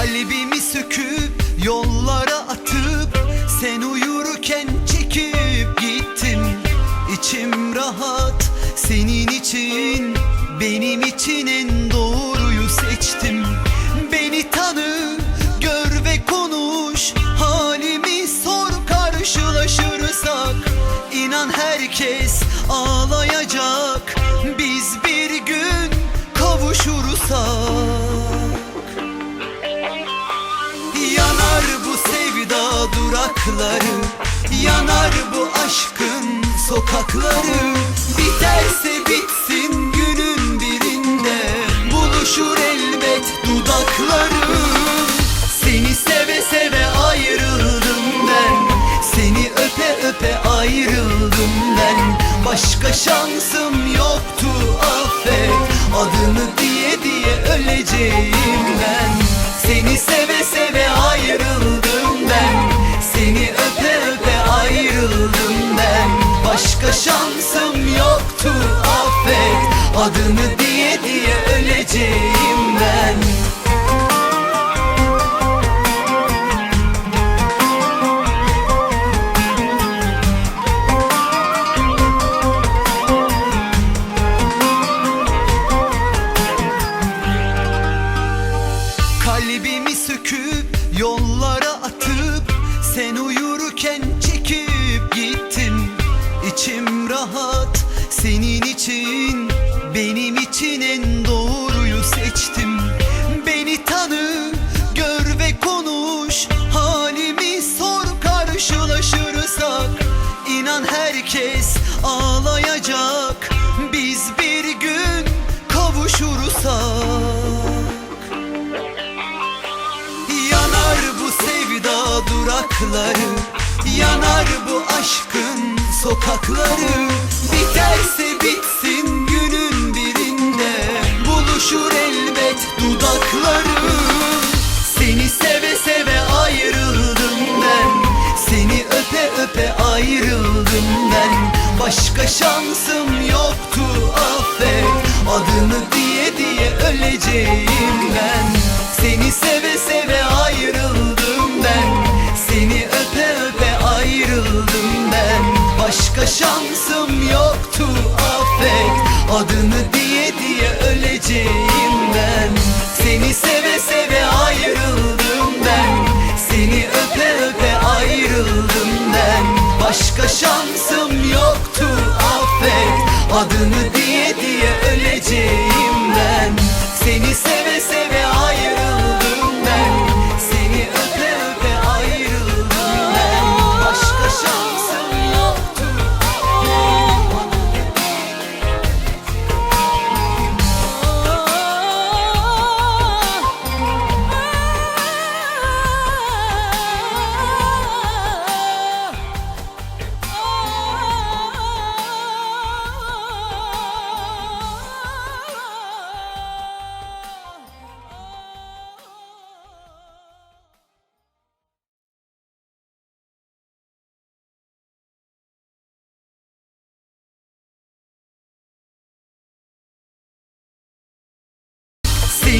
Kalbimi söküp yollara atıp Sen uyurken çekip gittim. İçim rahat senin için Benim için en doğruyu seçtim durakları Yanar bu aşkın sokakları. Biterse bitsin günün birinde Buluşur elbet dudakları. Seni seve seve ayrıldım ben Seni öpe öpe ayrıldım ben. Başka şansım yoktu affet. Adını diye diye öleceğim Adını diye diye öleceğim ben. Kalbimi söküp yollara atıp Sen uyurken çekip gittim İçim rahat senin için Benim için en doğruyu seçtim. Beni tanı gör ve konuş. Halimi sor karşılaşırsak. İnan herkes ağlayacak. Biz bir gün kavuşursak. Yanar bu sevda durakları. Yanar bu aşkın sokakları. Biterse bitsin Buluşur elbet dudakları. Seni seve seve ayrıldım ben. Seni öpe öpe ayrıldım ben. Başka şansım yoktu affet. Adını diye diye öleceğim ben Adını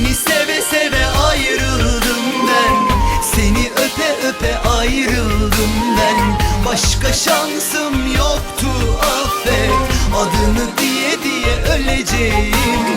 Seni seve seve ayrıldım ben. Seni öpe öpe ayrıldım ben. Başka şansım yoktu affet. Adını diye diye öleceğim